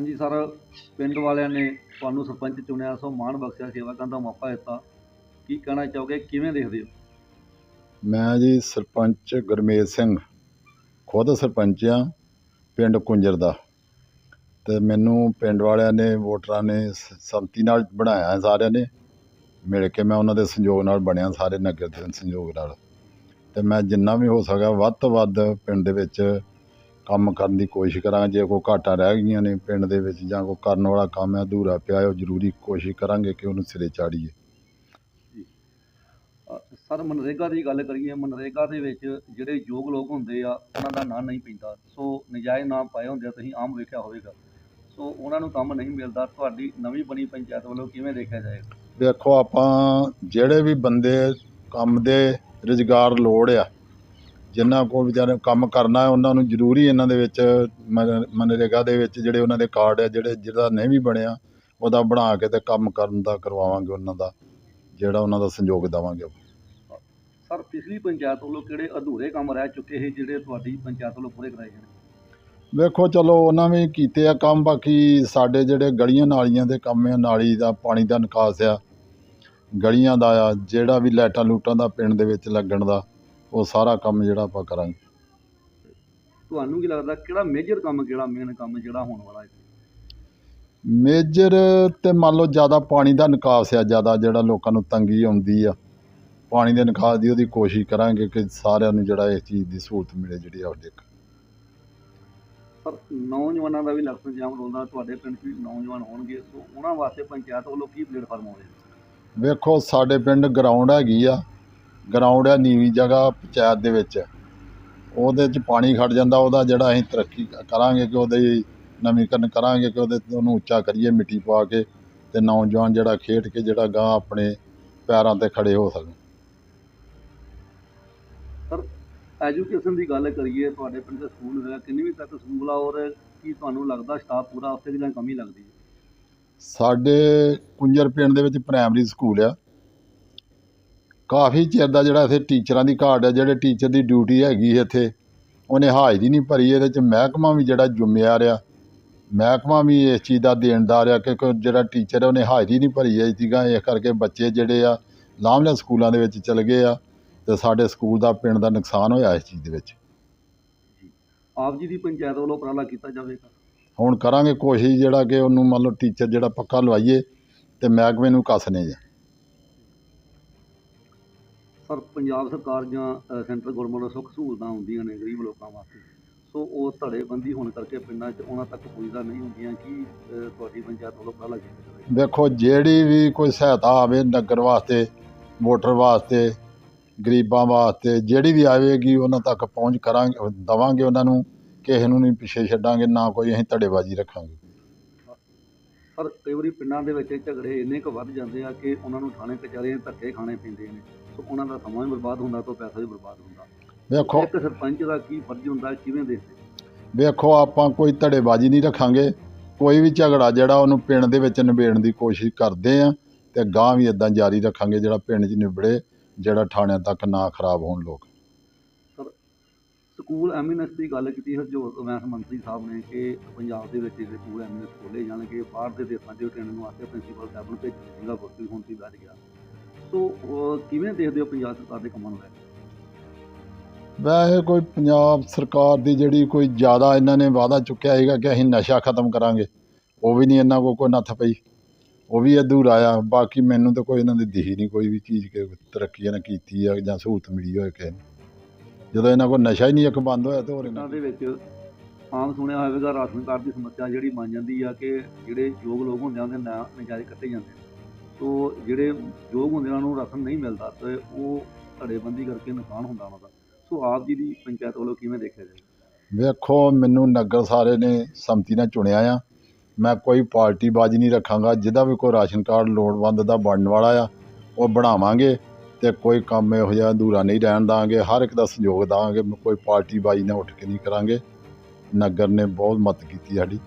ਹਾਂਜੀ ਸਰ, ਪਿੰਡ ਵਾਲਿਆਂ ਨੇ ਤੁਹਾਨੂੰ ਸਰਪੰਚ ਚੁਣਿਆ, ਸੋ ਮਾਣ ਬਖਸ਼ਿਆ, ਸੇਵਾ ਕਰਨ ਦਾ ਮੌਕਾ ਦਿੱਤਾ। ਕੀ ਕਹਿਣਾ ਚਾਹੋਗੇ? ਕਿਵੇਂ ਦੇਖਦੇ ਹੋ? ਮੈਂ ਜੀ ਸਰਪੰਚ ਗੁਰਮੇਜ ਸਿੰਘ, ਖੁਦ ਸਰਪੰਚ ਆ ਪਿੰਡ ਕੁੰਜਰ ਦਾ। ਤੇ ਮੈਨੂੰ ਪਿੰਡ ਵਾਲਿਆਂ ਨੇ, ਵੋਟਰਾਂ ਨੇ ਸ- ਸੰਮਤੀ ਨਾਲ ਬਣਾਇਆ ਹੈ ਸਾਰਿਆਂ ਨੇ। ਮਿਲ ਕੇ ਮੈਂ ਉਹਨਾਂ ਦੇ ਸੰਯੋਗ ਨਾਲ ਬਣਿਆ, ਸਾਰੇ ਨਗਰ ਦੇ ਸੰਯੋਗ ਨਾਲ। ਤੇ ਮੈਂ ਜਿੰਨਾ ਵੀ ਹੋ ਸਕਿਆ, ਵੱਧ ਤੋਂ ਵੱਧ ਪਿੰਡ ਦੇ ਵਿੱਚ ਕੰਮ ਕਰਨ ਦੀ ਕੋਸ਼ਿਸ਼ ਕਰਾਂਗਾ। ਜੇ ਕੋਈ ਘਾਟਾਂ ਰਹਿ ਗਈਆਂ ਨੇ ਪਿੰਡ ਦੇ ਵਿੱਚ ਜਾਂ ਕੋਈ ਕਰਨ ਵਾਲਾ ਕੰਮ ਹੈ ਅਧੂਰਾ ਪਿਆ ਹੈ ਉਹ ਜ਼ਰੂਰੀ ਕੋਸ਼ਿਸ਼ ਕਰਾਂਗੇ ਕਿ ਉਹਨੂੰ ਸਿਰੇ ਚਾੜੀਏ। ਸਰ ਮਨਰੇਗਾ ਦੀ ਗੱਲ ਕਰੀਏ ਮਨਰੇਗਾ ਦੇ ਵਿੱਚ ਜਿਹੜੇ ਯੋਗ ਲੋਕ ਹੁੰਦੇ ਆ ਉਹਨਾਂ ਦਾ ਨਾਂ ਨਹੀਂ ਪੈਂਦਾ। ਸੋ ਨਜਾਇਜ਼ ਨਾਮ ਪਾਏ ਹੁੰਦੇ ਆ ਤੁਸੀਂ ਆਮ ਵੇਖਿਆ ਹੋਵੇਗਾ। ਸੋ ਉਹਨਾਂ ਨੂੰ ਕੰਮ ਨਹੀਂ ਮਿਲਦਾ। ਤੁਹਾਡੀ ਨਵੀਂ ਬਣੀ ਪੰਚਾਇਤ ਵੱਲੋਂ ਕਿਵੇਂ ਦੇਖਿਆ ਜਾਏਗਾ? ਵੇਖੋ ਆਪਾਂ ਜਿਹੜੇ ਵੀ ਬੰਦੇ ਕੰਮ ਦੇ ਰੁਜ਼ਗਾਰ ਲੋੜ ਆ ਜਿਨ੍ਹਾਂ ਕੋਲ ਵਿਚਾਰੇ ਕੰਮ ਕਰਨਾ ਹੈ ਉਹਨਾਂ ਨੂੰ ਜ਼ਰੂਰੀ ਇਹਨਾਂ ਦੇ ਵਿੱਚ ਮਨ- ਮਨਰੇਗਾ ਦੇ ਵਿੱਚ ਜਿਹੜੇ ਉਹਨਾਂ ਦੇ ਕਾਰਡ ਆ ਜਿਹੜੇ ਜਿਹਦਾ ਨਹੀਂ ਵੀ ਬਣਿਆ ਉਹਦਾ ਬਣਾ ਕੇ ਤੇ ਕੰਮ ਕਰਨ ਦਾ ਕਰਵਾਵਾਂਗੇ ਉਹਨਾਂ ਦਾ ਜਿਹੜਾ ਉਹਨਾਂ ਦਾ ਸੰਯੋਗ ਦੇਵਾਂਗੇ ਸਰ ਪਿਛਲੀ ਪੰਚਾਇਤ ਵੱਲੋਂ ਕਿਹੜੇ ਅਧੂਰੇ ਕੰਮ ਰਹਿ ਚੁੱਕੇ ਸੀ ਜਿਹੜੇ ਤੁਹਾਡੀ ਪੰਚਾਇਤ ਵੱਲੋਂ ਪੂਰੇ ਕਰਾਏ ਜਾਣੇ ਵੇਖੋ ਚਲੋ ਉਹਨਾਂ ਵੀ ਕੀਤੇ ਆ ਕੰਮ ਬਾਕੀ ਸਾਡੇ ਜਿਹੜੇ ਗਲੀਆਂ ਨਾਲੀਆਂ ਦੇ ਕੰਮ ਆ ਨਾਲੀ ਦਾ ਪਾਣੀ ਦਾ ਨਿਕਾਸ ਆ ਗਲੀਆਂ ਦਾ ਆ ਜਿਹੜਾ ਵੀ ਲਾਈਟਾਂ ਲੂਟਾਂ ਦਾ ਪਿੰਡ ਦੇ ਵਿੱਚ ਲੱਗਣ ਦਾ ਉਹ ਸਾਰਾ ਕੰਮ ਜਿਹੜਾ ਆਪਾਂ ਕਰਾਂਗੇ। ਤੁਹਾਨੂੰ ਕੀ ਲੱਗਦਾ ਕਿਹੜਾ ਮੇਜਰ ਕੰਮ ਕਿਹੜਾ ਮੇਨ ਕੰਮ ਜਿਹੜਾ ਹੋਣ ਵਾਲਾ ਹੈ ਮੇਜਰ ਤੇ ਮੰਨ ਲਓ ਜ਼ਿਆਦਾ ਪਾਣੀ ਦਾ ਨਿਕਾਸ ਆ ਜ਼ਿਆਦਾ ਜਿਹੜਾ ਲੋਕਾਂ ਨੂੰ ਤੰਗੀ ਆਉਂਦੀ ਆ। ਪਾਣੀ ਦੇ ਨਿਕਾਸ ਦੀ ਉਹਦੀ ਕੋਸ਼ਿਸ਼ ਕਰਾਂਗੇ ਕਿ ਸਾਰਿਆਂ ਨੂੰ ਜਿਹੜਾ ਇਸ ਚੀਜ਼ ਦੀ ਸਹੂਲਤ ਮਿਲੇ ਜਿਹੜੀ ਆ ਦੇਖ ਨੌਜਵਾਨਾਂ ਦਾ ਵੀ ਇਲੈਕਸ਼ਨ ਜਾਮ ਰੋਲਦਾ ਤੁਹਾਡੇ ਪਿੰਡ 'ਚ ਵੀ ਨੌਜਵਾਨ ਹੋਣਗੇ ਸੋ ਉਹਨਾਂ ਵਾਸਤੇ ਪੰਚਾਇਤ ਵੱਲੋਂ ਕੀ ਪਲੇਟਫਾਰਮ ਹੋਵੇ? ਵੇਖੋ ਸਾਡੇ ਪਿੰਡ ਗਰਾਊਂਡ ਹੈਗੀ ਆ। ਗਰਾਊਂਡ ਆ ਨੀਵੀਂ ਜਗ੍ਹਾ ਪੰਚਾਇਤ ਦੇ ਵਿੱਚ। ਉਹਦੇ 'ਚ ਪਾਣੀ ਖੜ ਜਾਂਦਾ ਉਹਦਾ ਜਿਹੜਾ ਅਸੀਂ ਤਰੱਕੀ ਕਰਾਂਗੇ ਕਿ ਉਹਦੇ ਨਵੀਕਰਨ ਕਰਾਂਗੇ ਕਿ ਉਹਦੇ ਉਹਨੂੰ ਉੱਚਾ ਕਰੀਏ ਮਿੱਟੀ ਪਾ ਕੇ ਤੇ ਨੌਜਵਾਨ ਜਿਹੜਾ ਖੇਡ ਕੇ ਜਿਹੜਾ ਗਾਂ ਆਪਣੇ ਪੈਰਾਂ ਤੇ ਖੜੇ ਹੋ ਸਕਣ। ਸਰ ਐਜੂਕੇਸ਼ਨ ਦੀ ਗੱਲ ਕਰੀਏ ਤੁਹਾਡੇ ਪਿੰਡ ਦੇ ਸਕੂਲ ਹੈਗਾ ਕਿੰਨੀ ਵੀ ਤੱਕ ਸਕੂਲ ਆ ਔਰ ਕੀ ਤੁਹਾਨੂੰ ਲੱਗਦਾ ਸਟਾਫ ਪੂਰਾ ਉੱਥੇ ਦੀ ਜਾਂ ਕਮੀ ਲੱਗਦੀ ਹੈ? ਸਾਡੇ ਕੁੰਜਰ ਪਿੰਡ ਦੇ ਵਿੱਚ ਪ੍ਰਾਇਮਰੀ ਸਕੂਲ ਆ। ਕਾਫੀ ਚਿਰ ਦਾ ਜਿਹੜਾ ਇੱਥੇ ਟੀਚਰਾਂ ਦੀ ਘਾਟ ਹੈ ਜਿਹੜੇ ਟੀਚਰ ਦੀ ਡਿਊਟੀ ਹੈਗੀ ਇੱਥੇ ਉਹਨੇ ਹਾਜ਼ਰੀ ਨਹੀਂ ਭਰੀ ਇਹਦੇ 'ਚ ਮਹਿਕਮਾ ਵੀ ਜਿਹੜਾ ਜ਼ਿੰਮੇਵਾਰ ਆ ਮਹਿਕਮਾ ਵੀ ਇਸ ਚੀਜ਼ ਦਾ ਦੇਣਦਾਰ ਆ ਕਿ ਜਿਹੜਾ ਟੀਚਰ ਉਹਨੇ ਹਾਜ਼ਰੀ ਨਹੀਂ ਭਰੀ ਹੈ ਸੀਗਾ ਇਸ ਕਰਕੇ ਬੱਚੇ ਜਿਹੜੇ ਆ ਲਾਮਲੇ ਸਕੂਲਾਂ ਦੇ ਵਿੱਚ ਚਲੇ ਗਏ ਆ ਤੇ ਸਾਡੇ ਸਕੂਲ ਦਾ ਪਿੰਡ ਦਾ ਨੁਕਸਾਨ ਹੋਇਆ ਇਸ ਚੀਜ਼ ਦੇ ਵਿੱਚ। ਆਪ ਜੀ ਦੀ ਪੰਚਾਇਤ ਵੱਲੋਂ ਉਪਰਾਲਾ ਕੀਤਾ ਜਾਵੇਗਾ? ਹੁਣ ਕਰਾਂਗੇ ਕੋਸ਼ਿਸ਼ ਜਿਹੜਾ ਕਿ ਉਹਨੂੰ ਮੰਨ ਲਓ ਟੀਚਰ ਜਿਹੜਾ ਪੱਕਾ ਲਵਾਈਏ ਤੇ ਮਹਿਕਮੇ ਨੂੰ ਕੱਸਨੇ ਜਾ ਪਰ ਪੰਜਾਬ ਸਰਕਾਰ ਜਾਂ ਅ, ਸੈਂਟਰ ਗਵਰਨਮੈਂਟ ਵੱਲੋਂ ਸੁੱਖ ਸਹੂਲਤਾਂ ਹੁੰਦੀਆਂ ਨੇ ਗਰੀਬ ਲੋਕਾਂ ਵਾਸਤੇ। ਸੋ ਉਹ ਧੜੇਬੰਦੀ ਹੋਣ ਕਰਕੇ ਪਿੰਡਾਂ 'ਚ ਉਹਨਾਂ ਤੱਕ ਪੁੱਜਦਾ ਨਹੀਂ ਹੁੰਦੀਆਂ ਕੀ ਤੁਹਾਡੀ ਪੰਚਾਇਤ ਵੱਲੋਂ ਉਪਰਾਲਾ ਕੀਤਾ ਜਾਵੇਗਾ ਜਿਹੜੀ ਵੀ ਕੋਈ ਸਹਾਇਤਾ ਆਵੇ ਨਗਰ ਵਾਸਤੇ ਵੋਟਰ ਵਾਸਤੇ ਗਰੀਬਾਂ ਵਾਸਤੇ ਜਿਹੜੀ ਵੀ ਆਵੇਗੀ ਉਹਨਾਂ ਤੱਕ ਪਹੁੰਚ ਕਰਾਂਗੇ ਦਵਾਂਗੇ ਉਹਨਾਂ ਨੂੰ ਕਿਸੇ ਨੂੰ ਨਹੀਂ ਪਿੱਛੇ ਛੱਡਾਂਗੇ ਨਾ ਕੋਈ ਅਸੀਂ ਧੜੇਬਾਜ਼ੀ ਰੱਖਾਂਗੇ। ਪਰ ਕਈ ਵਾਰੀ ਪਿੰਡਾਂ ਦੇ ਵਿੱਚ ਝਗੜੇ ਇੰਨੇ ਕੁ ਵੱਧ ਜਾਂਦੇ ਆ ਕਿ ਉਹਨਾਂ ਨੂੰ ਥਾਣੇ ਕਚਹਿਰੀਆਂ ਧੱਕੇ ਖਾਣੇ ਪੈਂਦੇ ਨੇ। ਸੋ ਉਹਨਾਂ ਦਾ ਸਮਾਂ ਵੀ ਬਰਬਾਦ ਹੁੰਦਾ ਤੋਂ ਪੈਸਾ ਵੀ ਬਰਬਾਦ ਹੁੰਦਾ। ਵੇਖੋ ਇੱਕ ਸਰਪੰਚ ਦਾ ਕੀ ਫਰਜ਼ ਹੁੰਦਾ ਕਿਵੇਂ ਦੇਖਦੇ? ਵੇਖੋ ਆਪਾਂ ਕੋਈ ਧੜੇਬਾਜ਼ੀ ਨਹੀਂ ਰੱਖਾਂਗੇ। ਕੋਈ ਵੀ ਝਗੜਾ ਜਿਹੜਾ ਉਹਨੂੰ ਪਿੰਡ ਦੇ ਵਿੱਚ ਨਿਬੇੜਨ ਦੀ ਕੋਸ਼ਿਸ਼ ਕਰਦੇ ਆ ਤੇ ਗਾਂ ਵੀ ਇਦਾਂ ਜਾਰੀ ਰੱਖਾਂਗੇ ਜਿਹੜਾ ਪਿੰਡ 'ਚ ਨਿਬੜੇ ਜਿਹੜਾ ਥਾਣਿਆਂ ਤੱਕ ਨਾ ਖਰਾਬ ਹੋਣ ਲੋਕ। ਸਕੂਲ ਐਮਿਨੈਂਸ ਦੀ ਗੱਲ ਕੀਤੀ ਹਰਜੋਤ ਵੈਸ ਮੰਤਰੀ ਸਾਹਿਬ ਨੇ ਕਿ ਪੰਜਾਬ ਦੇ ਵਿੱਚ ਜਿਹੜੇ ਸਕੂਲ ਐਮਿਨੈਂਸ ਖੋਲੇ ਜਾਣਗੇ ਬਾਹਰ ਦੇ ਦੇਸ਼ਾਂ 'ਚ ਟ੍ਰੇਨਿੰਗ ਵਾਸਤੇ ਪ੍ਰਿੰਸੀਪਲ ਸਾਹਿਬ ਨੂੰ ਭੇਜਿਆ ਸਿੰਗਾਪੁਰ ਤੋਂ ਹੁਣ ਵੀ ਵੱਧ ਗਿਆ। ਸੋ ਕਿਵੇਂ ਦੇਖਦੇ ਹੋ ਪੰਜਾਬ ਸਰਕਾਰ ਦੇ ਕੰਮਾਂ ਨੂੰ ਲੈ ਕੇ? ਵੈਸੇ ਕੋਈ ਪੰਜਾਬ ਸਰਕਾਰ ਦੀ ਜਿਹੜੀ ਕੋਈ ਜ਼ਿਆਦਾ ਇਹਨਾਂ ਨੇ ਵਾਅਦਾ ਚੁੱਕਿਆ ਹੈਗਾ ਕਿ ਅਸੀਂ ਨਸ਼ਾ ਖਤਮ ਕਰਾਂਗੇ, ਉਹ ਵੀ ਨਹੀਂ ਇਹਨਾਂ ਕੋਲ ਕੋਈ ਨੱਥ ਪਈ। ਉਹ ਵੀ ਅਧੂਰਾ ਆ ਬਾਕੀ ਮੈਨੂੰ ਤਾਂ ਕੋਈ ਇਹਨਾਂ ਦੀ ਦਿਖੀ ਨਹੀਂ ਕੋਈ ਵੀ ਚੀਜ਼ ਕਿ ਤਰੱਕੀ ਇਹਨਾਂ ਕੀਤੀ ਆ ਜਾਂ ਸਹੂਲਤ ਮਿਲੀ ਹੋਏ ਕਿਸੇ ਨੂੰ। ਜਦੋਂ ਇਹਨਾਂ ਕੋਲ ਨਸ਼ਾ ਹੀ ਨਹੀਂ ਇੱਕ ਬੰਦ ਹੋਇਆ ਤੇ ਹੋਰ ਇਹਨਾਂ ਦੇ ਵਿੱਚ ਆਮ ਸੁਣਿਆ ਹੋਵੇਗਾ ਰਾਸ਼ਨ ਕਾਰਡ ਦੀ ਸਮੱਸਿਆ ਜਿਹੜੀ ਬਣ ਜਾਂਦੀ ਆ ਕਿ ਜਿਹੜੇ ਯੋਗ ਲੋਕ ਹੁੰਦੇ ਆ ਉਹਦੇ ਨਾਂ ਨਜਾਇਜ਼ ਕੱਟੇ ਜਾਂਦੇ ਨੇ ਸੋ ਜਿਹੜੇ ਯੋਗ ਹੁੰਦੇ ਆ ਉਹਨਾਂ ਨੂੰ ਰਾਸ਼ਨ ਨਹੀਂ ਮਿਲਦਾ ਤੇ ਉਹ ਧੜੇਬੰਦੀ ਕਰਕੇ ਨੁਕਸਾਨ ਹੁੰਦਾ ਉਹਨਾਂ ਦਾ ਸੋ ਆਪ ਜੀ ਦੀ ਪੰਚਾਇਤ ਵੱਲੋਂ ਕਿਵੇਂ ਦੇਖਿਆ ਜਾਏ ਵੇਖੋ ਮੈਨੂੰ ਨਗਰ ਸਾਰੇ ਨੇ ਸੰਮਤੀ ਨਾਲ ਚੁਣਿਆ ਆ। ਮੈਂ ਕੋਈ ਪਾਰਟੀ ਬਾਜੀ ਨਹੀਂ ਰੱਖਾਂਗਾ ਜਿਹਦਾ ਵੀ ਕੋਈ ਰਾਸ਼ਨ ਕਾਰਡ ਲੋੜਵੰਦ ਦਾ ਬਣਨ ਵਾਲਾ ਆ ਉਹ ਬਣਾਵਾਂਗੇ। ਤੇ ਕੋਈ ਕੰਮ ਇਹੋ ਜਿਹਾ ਅਧੂਰਾ ਨਹੀਂ ਰਹਿਣ ਦਾਂਗੇ ਹਰ ਇੱਕ ਦਾ ਸਹਿਯੋਗ ਦਾਂਗੇ ਕੋਈ ਪਾਰਟੀ ਬਾਜੀ ਨਾਲ ਉੱਠ ਕੇ ਨਹੀਂ ਕਰਾਂਗੇ। ਨਗਰ ਨੇ ਬਹੁਤ ਮਦਦ ਕੀਤੀ ਸਾਡੀ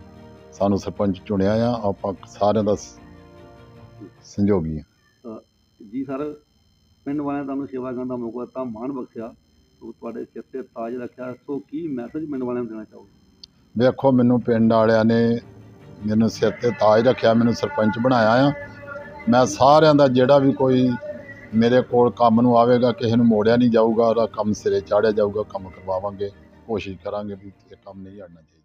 ਸਾਨੂੰ ਸਰਪੰਚ ਚੁਣਿਆ ਆ ਆਪਾਂ ਸਾਰਿਆਂ ਦਾ ਸ- ਸਹਿਯੋਗੀ ਆ। ਜੀ ਸਰ ਪਿੰਡ ਵਾਲਿਆਂ ਨੇ ਤੁਹਾਨੂੰ ਸੇਵਾ ਕਰਨ ਦਾ ਮੌਕਾ ਦਿੱਤਾ ਮਾਣ ਬਖਸ਼ਿਆ ਤੁਹਾਡੇ ਸਿਰ ਤੇ ਤਾਜ ਰੱਖਿਆ ਸੋ ਕੀ ਮੈਸੇਜ ਪਿੰਡ ਵਾਲਿਆਂ ਨੂੰ ਦੇਣਾ ਚਾਹੋਗੇ? ਵੇਖੋ ਮੈਨੂੰ ਪਿੰਡ ਵਾਲਿਆਂ ਨੇ ਮੈਨੂੰ ਸਿਰ ਤੇ ਤਾਜ ਰੱਖਿਆ ਮੈਨੂੰ ਸਰਪੰਚ ਬਣਾਇਆ ਆ। ਮੈਂ ਸਾਰਿਆਂ ਦਾ ਜਿਹੜਾ ਵੀ ਕੋਈ ਮੇਰੇ ਕੋਲ ਕੰਮ ਨੂੰ ਆਵੇਗਾ, ਕਿਸੇ ਨੂੰ ਮੋੜਿਆ ਨਹੀਂ ਜਾਊਗਾ, ਉਹਦਾ ਕੰਮ ਸਿਰੇ ਚਾੜਿਆ ਜਾਊਗਾ, ਕੰਮ ਕਰਵਾਵਾਂਗੇ, ਕੋਸ਼ਿਸ਼ ਕਰਾਂਗੇ ਵੀ ਇਹ ਕੰਮ ਨਹੀਂ ਅੜਨਾ ਚਾਹੀਦਾ।